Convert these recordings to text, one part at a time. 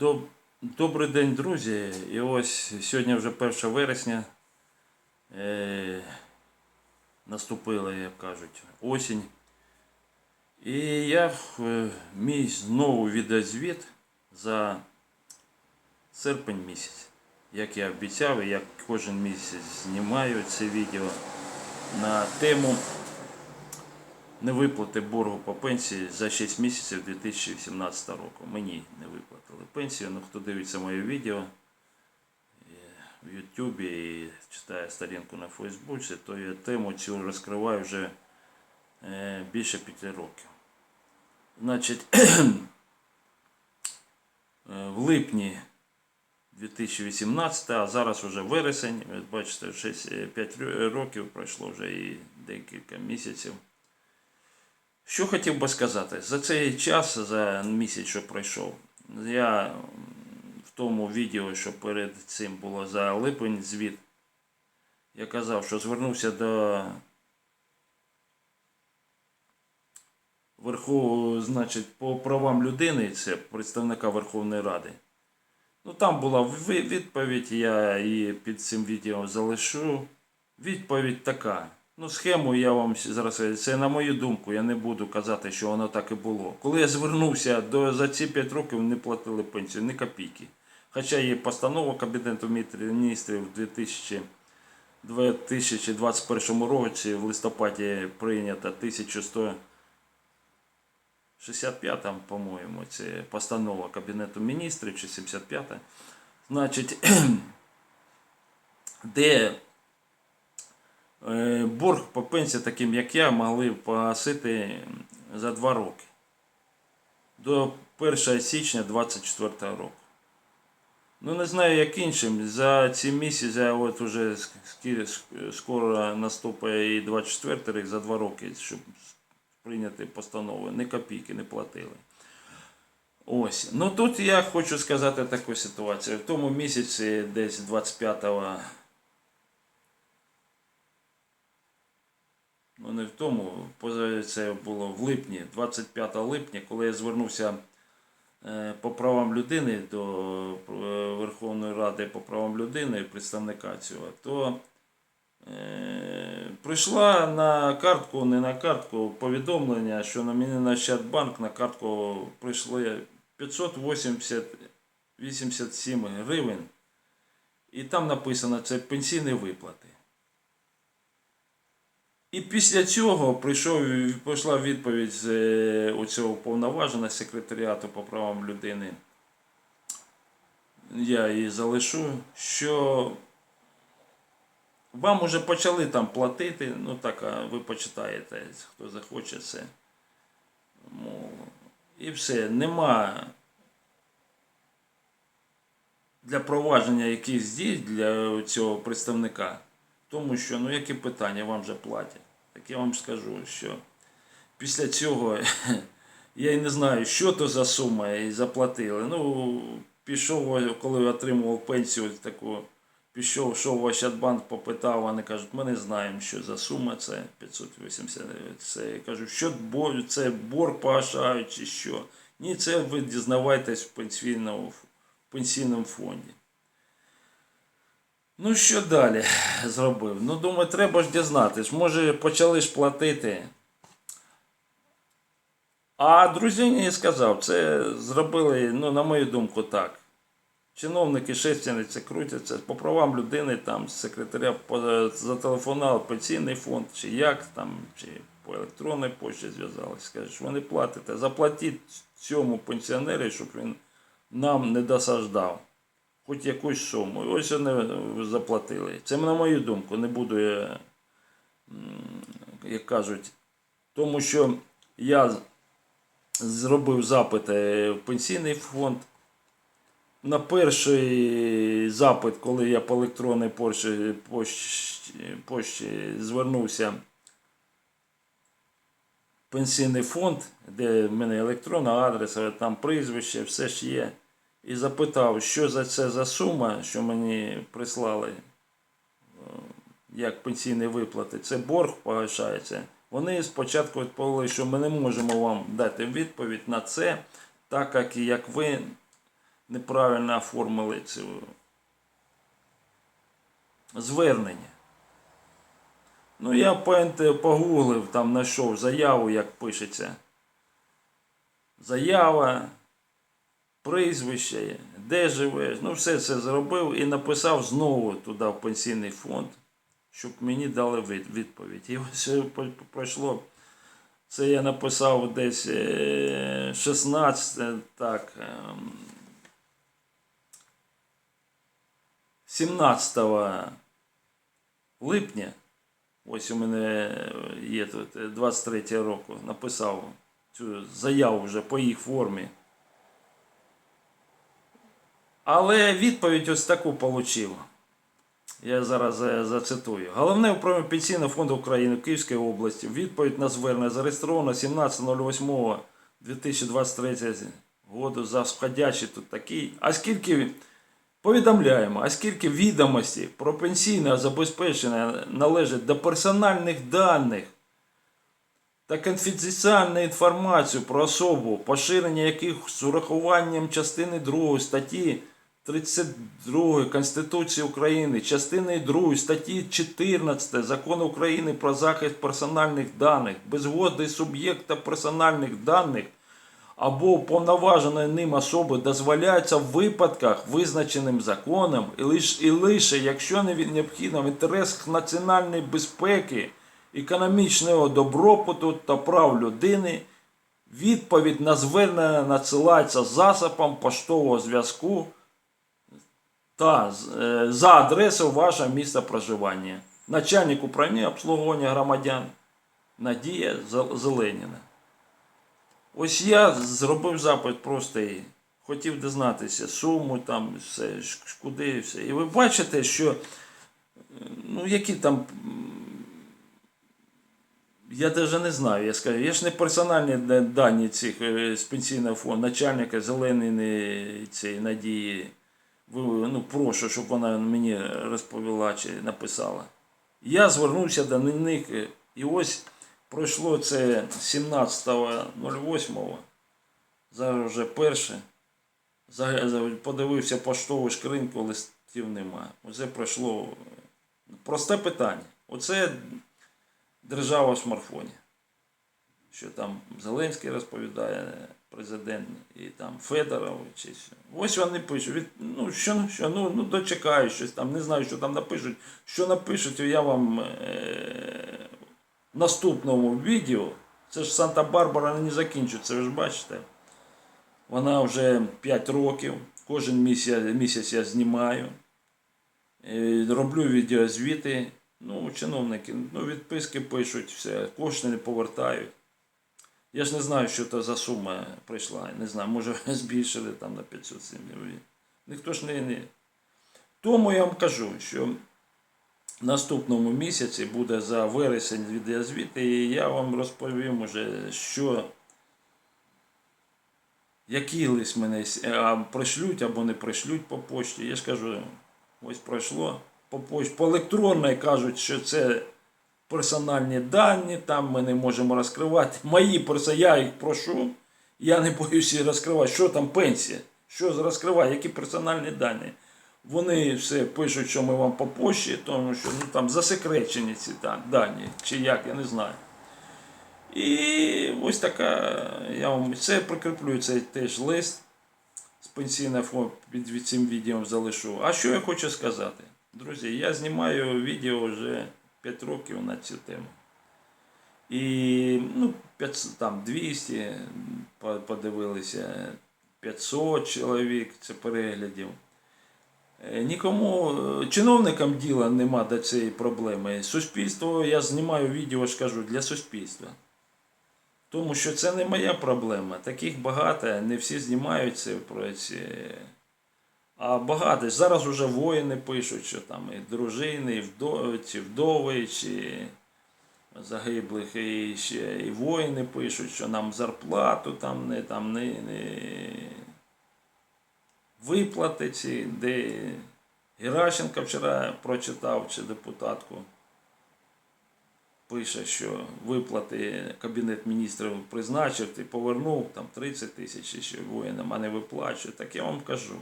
Доб- Добрий день, друзі. І ось сьогодні вже 1 вересня. Е, наступила, як кажуть, осінь. І я е, мій знову відеозвіт за серпень місяць. Як я обіцяв, і як кожен місяць знімаю це відео на тему невиплати боргу по пенсії за 6 місяців 2018 року. Мені не виплатили пенсію. Ну, хто дивиться моє відео е, в Ютубі і читає сторінку на Фейсбуці, то я тему цю розкриваю вже е, більше 5 років. Значить, е, в липні 2018, а зараз вже вересень, ви бачите, 6, 5 років пройшло вже і декілька місяців. Що хотів би сказати, за цей час, за місяць, що пройшов, я в тому відео, що перед цим було за липень звіт, я казав, що звернувся до Верху, значить, по правам людини, це представника Верховної Ради. Ну там була відповідь, я її під цим відео залишу. Відповідь така. Ну, схему я вам зараз, це на мою думку, я не буду казати, що воно так і було. Коли я звернувся до за ці 5 років не платили пенсію, ні копійки. Хоча є постанова Кабінету міністрів в 2021 році, в листопаді прийнята 1165, по-моєму, це постанова Кабінету міністрів чи 75. Значить, де борг по пенсії, таким як я, могли погасити за 2 роки. До 1 січня 2024 року. Ну, не знаю, як іншим. За ці місяці, от уже скоро наступить і 24 рік, за 2 роки, щоб прийняти постанову, ні копійки не платили. Ось. Ну тут я хочу сказати таку ситуацію. В тому місяці, десь 25 не в тому, це було в липні, 25 липня, коли я звернувся е, по правам людини до е, Верховної Ради по правам людини, представника цього, то е, прийшла на картку, не на картку, повідомлення, що на мені на Ощадбанк на картку прийшли 580 87 гривень, і там написано це пенсійні виплати. І після цього прийшов, прийшла відповідь з е, цього повноваженого секретаріату по правам людини. Я її залишу, що вам уже почали там платити, ну так, а ви почитаєте, хто захоче це. І все, нема для провадження якихось дій для цього представника. Тому що, ну які питання вам вже платять? Так я вам скажу, що після цього я і не знаю, що то за сума і заплатили. Ну, пішов, коли отримував пенсію таку, пішов, йшов в Ощадбанк, попитав, вони кажуть, ми не знаємо, що за сума це 580. Це я кажу, що це борг погашають чи що. Ні, це ви дізнавайтесь в пенсійному, в пенсійному фонді. Ну що далі зробив? Ну, думаю, треба ж дізнатись. Може, почали ж платити. А дружині сказав, це зробили, ну, на мою думку, так. Чиновники шестерниці крутяться по правам людини, там секретаря зателефонував пенсійний фонд, чи як там, чи по електронній пошті зв'язалися. Скажуть, що ви не платите. Заплатіть цьому пенсіонеру, щоб він нам не досаждав хоч якусь суму. Ось вони заплатили. Це на мою думку, не буду я, як кажуть, тому що я зробив запит е, в пенсійний фонд. На перший запит, коли я по електронній пошті, пошті, пошті звернувся в пенсійний фонд, де в мене електронна адреса, там прізвище, все ж є і запитав, що за це за сума, що мені прислали, е, як пенсійні виплати, це борг погашається. Вони спочатку відповіли, що ми не можемо вам дати відповідь на це, так як, як ви неправильно оформили цю звернення. Ну, я погуглив, там знайшов заяву, як пишеться. Заява, прізвище, де живеш. Ну, все це зробив і написав знову туди в пенсійний фонд, щоб мені дали відповідь. І ось е, пройшло. Це я написав десь е, 16, так. ем, 17 липня, ось у мене є тут е, 23 року, написав цю заяву вже по їх формі. Але відповідь ось таку отримав. Я зараз е, зацитую. Головне управління Пенсійного фонду України в Київській області. Відповідь на звернення зареєстровано 17.08.2023 року за входящий тут такий. А скільки повідомляємо, а скільки відомості про пенсійне забезпечення належить до персональних даних та конфіденціальну інформацію про особу, поширення яких з урахуванням частини 2 статті 32 Конституції України, частини 2 статті 14 Закону України про захист персональних даних, без згоди суб'єкта персональних даних або уповноваженої ним особи дозволяється в випадках, визначеним законом, і лише, і лише якщо не необхідно в інтересах національної безпеки, економічного добробуту та прав людини, відповідь на звернення надсилається засобом поштового зв'язку та е, за адресою вашого міста проживання. Начальник управління обслуговування громадян Надія Зеленіна. Ось я зробив запит простий. Хотів дізнатися суму, там все, куди все. І ви бачите, що е, ну які там. Я навіть не знаю, я скажу. Я ж не персональні дані цих е, з пенсійного фонду, начальника зеленої цієї надії. Ну, прошу, щоб вона мені розповіла чи написала. Я звернувся до них, і ось пройшло це 17.08. Зараз вже перше. Подивився поштову шкриньку, листів нема. Оце пройшло е, просте питання. Оце держава в смартфоні. Що там Зеленський розповідає, президент, і там Федоров, чи що. Ось вони пишуть. Від, ну, що, що, ну, ну дочекаю щось там, не знаю, що там напишуть. Що напишуть, я вам е- наступному відео. Це ж Санта-Барбара не закінчиться, ви ж бачите. Вона вже 5 років. Кожен місяць, місяць я знімаю. Е, Роблю відеозвіти. Ну, чиновники, ну, відписки пишуть, все, кошти не повертають. Я ж не знаю, що це за сума прийшла. Не знаю, може збільшили там на 500 сім'ї. Ніхто ж не, не. Тому я вам кажу, що в наступному місяці буде за вересень відеозвіт, і я вам розповім уже, що який лист мене с- а, пришлють або не пришлють по почті. Я ж кажу, ось пройшло по почті. По електронній кажуть, що це персональні дані, там ми не можемо розкривати. Мої перса, я їх прошу, я не боюся розкривати. Що там пенсія? Що розкриває, які персональні дані? Вони все пишуть, що ми вам по почті, тому що ну, там засекречені ці та- дані, чи як, я не знаю. І ось така, я вам це прикріплю цей теж лист з пенсійного фонду під цим відео залишу. А що я хочу сказати? Друзі, я знімаю відео вже 5 років на цю тему. І ну, 500, там 200 подивилися, 500 чоловік це переглядів. Е, Нікому, е, чиновникам діла нема до цієї проблеми. Суспільство, я знімаю відео, ж для суспільства. Тому що це не моя проблема. Таких багато, не всі знімаються про ці. А багато. Зараз вже воїни пишуть, що там і дружини, і вдови, чи вдови, чи загиблих, і ще і воїни пишуть, що нам зарплату там не, там не, не виплати ці, де Геращенко вчора прочитав чи депутатку пише, що виплати Кабінет міністрів призначив, ти повернув там 30 тисяч ще воїнам, а не виплачує. Так я вам кажу.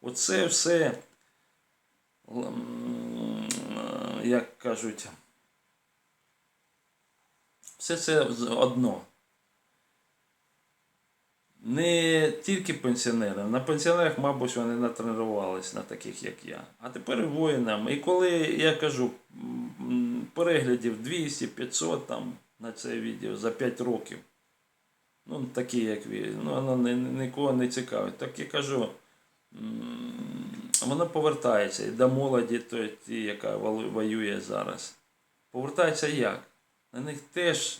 Оце все, як кажуть, все це одно. Не тільки пенсіонерам, на пенсіонерах, мабуть, вони натренувались на таких, як я. А тепер воїнам. І коли я кажу, переглядів 200-500 там на це відео за 5 років. Ну, такі, як ви, ну, воно ні- ні- нікого не цікавить. Так я кажу, м, воно повертається і до молоді, то, ті, яка воює зараз. Повертається як? На них теж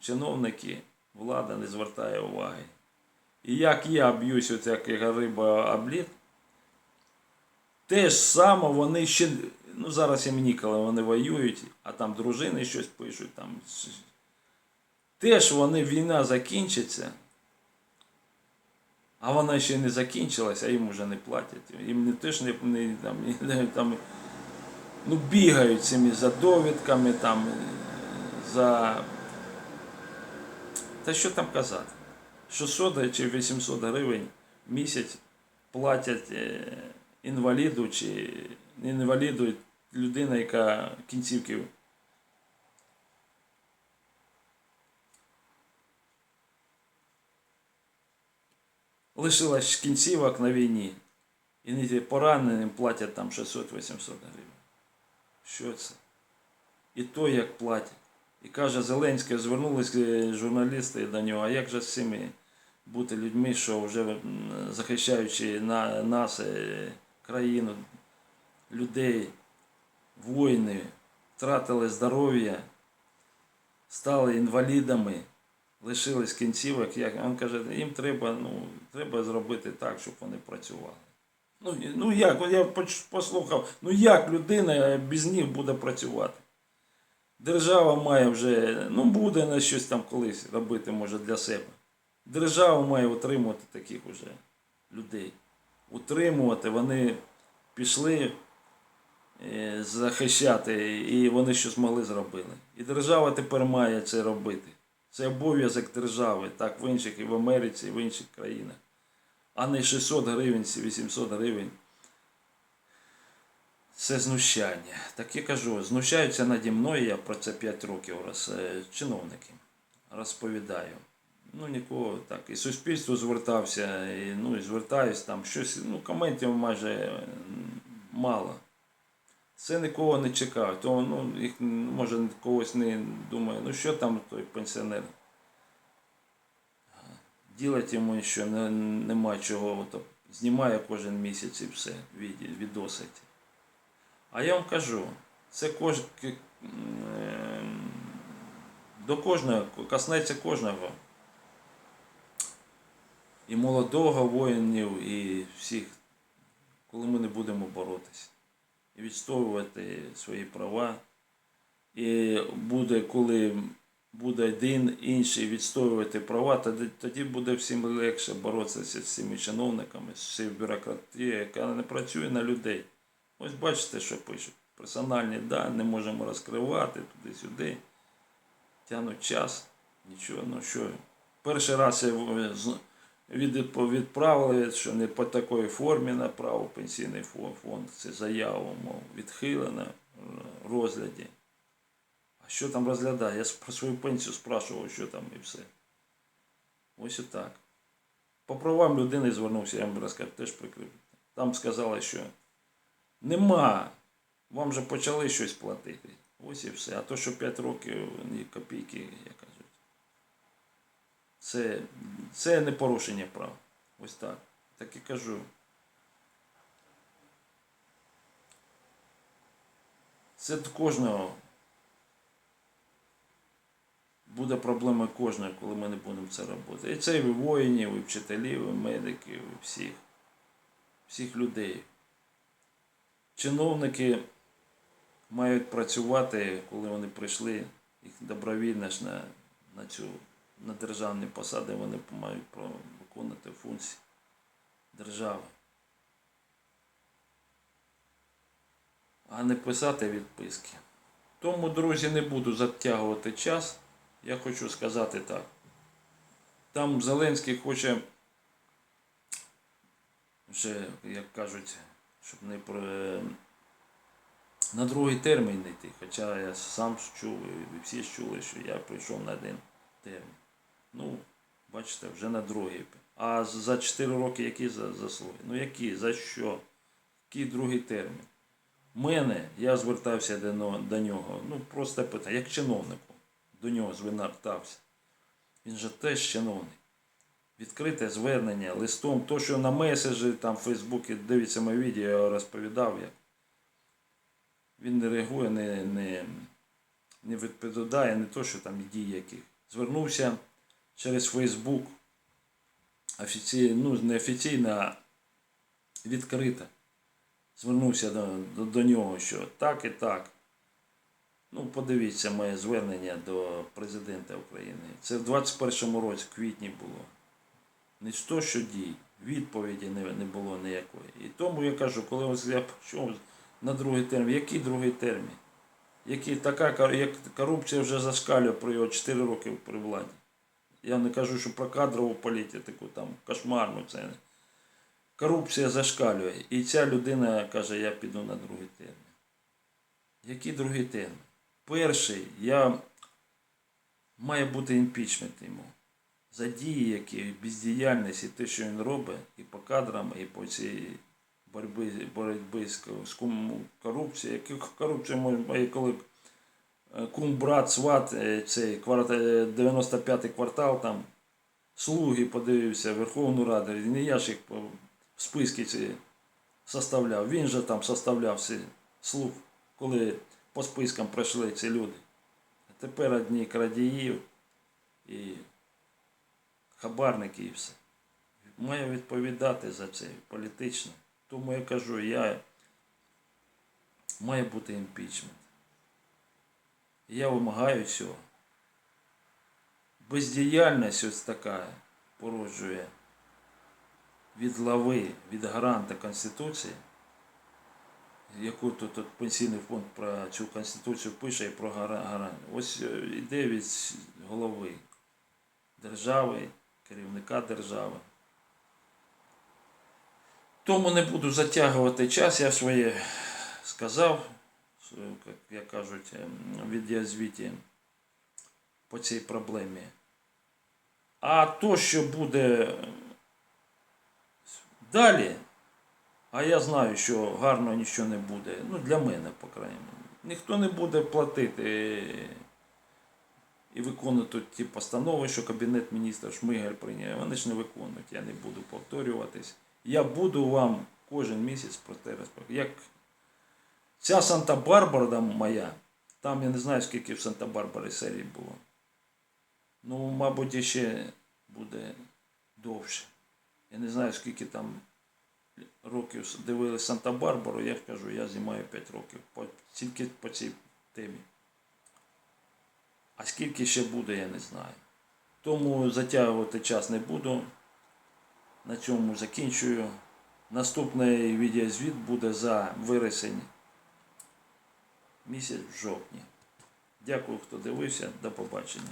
чиновники, влада не звертає уваги. І як я б'юсь, от як риба об лід, те ж саме вони ще, ну зараз їм ніколи вони воюють, а там дружини щось пишуть. Там. Теж вони, війна закінчиться, а вона ще не закінчилась, а їм вже не платять. Їм не теж не, не, там, не, там, ну, бігають цими за довідками, там, за. Та що там казати? 600 чи 800 гривень в місяць платять е, інваліду чи інваліду, людина, яка кінцівки. Лишилась кінцівок на війні. І не пораненим платять там 600-800 гривень. Що це? І то як платять. І каже Зеленський, звернулися журналісти до нього, а як же з цими бути людьми, що вже захищаючи на, нас, е, країну, людей, воїни, втратили здоров'я, стали інвалідами, лишились кінцівок. Як він каже, їм треба, ну, треба зробити так, щоб вони працювали. Ну, ну як, я послухав, ну як людина без них буде працювати? Держава має вже, ну буде на щось там колись робити, може, для себе. Держава має утримувати таких уже людей. Утримувати, вони пішли е, захищати, і вони щось могли зробили. І держава тепер має це робити. Це обов'язок держави, так в інших і в Америці, і в інших країнах. А не 600 гривень, чи 800 гривень. Це знущання. Так я кажу, знущаються наді мною, я про це 5 років роз, е, чиновники розповідаю. Ну, нікого так. І суспільство звертався, і, ну, і звертаюсь там щось, ну, коментів майже мало. Це нікого не чекав. То, ну, їх, може, когось не думає, ну що там той пенсіонер? Ділать йому що не, нема чого, от, знімає кожен місяць і все, від, відосить. А я вам кажу, це кож... ем, до кожного, коснеться кожного. І молодого воїнів, і всіх, коли ми не будемо боротися. Відстоювати свої права. І буде, коли буде один інший відстоювати права, тоді, тоді буде всім легше боротися з цими чиновниками, з цією бюрократією, яка не працює на людей. Ось бачите, що пишуть. Персональні дані не можемо розкривати туди-сюди. Тянуть час. Нічого, ну що. Перший раз я відправили, що не по такій формі направив пенсійний фонд. Це заяву, мов, відхилена в розгляді. А що там розглядає? Я про свою пенсію спрашував, що там і все. Ось і так. По правам людини звернувся, я вам розказав, теж прикрив. Там сказали, що нема. Вам вже почали щось платити. Ось і все. А то, що 5 років ні копійки, як кажуть. Це, це не порушення прав. Ось так. Так і кажу. Це до кожного. Буде проблема кожного, коли ми не будемо це робити. І це і воїнів, і вчителів, і медиків, і всіх. Всіх людей. Чиновники мають працювати, коли вони прийшли, їх добровільно ж на, на цю на державні посади, вони мають виконувати функції держави. А не писати відписки. Тому, друзі, не буду затягувати час. Я хочу сказати так. Там Зеленський хоче, вже, як кажуть, щоб не про, на другий термін йти. Хоча я сам чув, і всі чули, що я прийшов на один термін. Ну, бачите, вже на другий. А за 4 роки які заслуги? Ну які? За що? Який другий термін? мене, я звертався до, нього, ну просто питання, як чиновнику, до нього звертався. Він же теж чиновник. Відкрите звернення листом, то, що на меседжі, там в Фейсбуці дивиться моє відео, я розповідав, як він не реагує, не, не, не відповідає, не то, що там дії яких. Звернувся через Фейсбук офіційно, ну, не офіційно, а відкрито звернувся до, до, до нього, що так і так. Ну, подивіться моє звернення до президента України. Це в 21-му році, в квітні було. Не то, що дій, відповіді не, не було ніякої. І тому я кажу, коли ось я почув на другий термін, який другий термін? Який, така як корупція вже зашкалює при його 4 роки при владі. Я не кажу, що про кадрову політику, там кошмарну це. Корупція зашкалює. І ця людина каже, я піду на другий термін. Який другий термін? Перший, я має бути імпічмент йому. За дії, які бездіяльність і те, що він робить, і по кадрам, і по цій боротьбі, боротьбі з, ко- з корупцією. Яку корупцію може, коли кум, брат, сват, е, цей е, 95-й квартал, там слуги подивився, Верховну Раду, не я ж їх списки ці составляв. Він же там составляв ці слуг, коли по спискам пройшли ці люди. А тепер одні крадіїв і хабарники і все. Має відповідати за це політично. Тому я кажу, я має бути імпічмент. Я вимагаю цього. Бездіяльність ось така породжує від глави, від гаранта Конституції, яку тут, тут пенсійний фонд про цю Конституцію пише і про гара- гарант. Ось е, іде від голови держави, керівника держави. Тому не буду затягувати час, я своє сказав, як, як кажуть, ем, відеозвіті по цій проблемі. А то, що буде далі, а я знаю, що гарно нічого не буде. Ну, для мене, по крайній. Ніхто не буде платити і виконувати ті постанови, що Кабінет міністрів Шмигаль прийняв. Вони ж не виконують, я не буду повторюватись. Я буду вам кожен місяць про те розповідати. Ця Санта-Барбара моя, там я не знаю, скільки в Санта-Барбарі серій було. Ну, мабуть, ще буде довше. Я не знаю, скільки там років дивились Санта-Барбару, я ж кажу, я знімаю 5 років. По, тільки по цій темі. А скільки ще буде, я не знаю. Тому затягувати час не буду. На цьому закінчую. Наступний відеозвіт буде за вересень місяць в жовтні. Дякую, хто дивився. До побачення.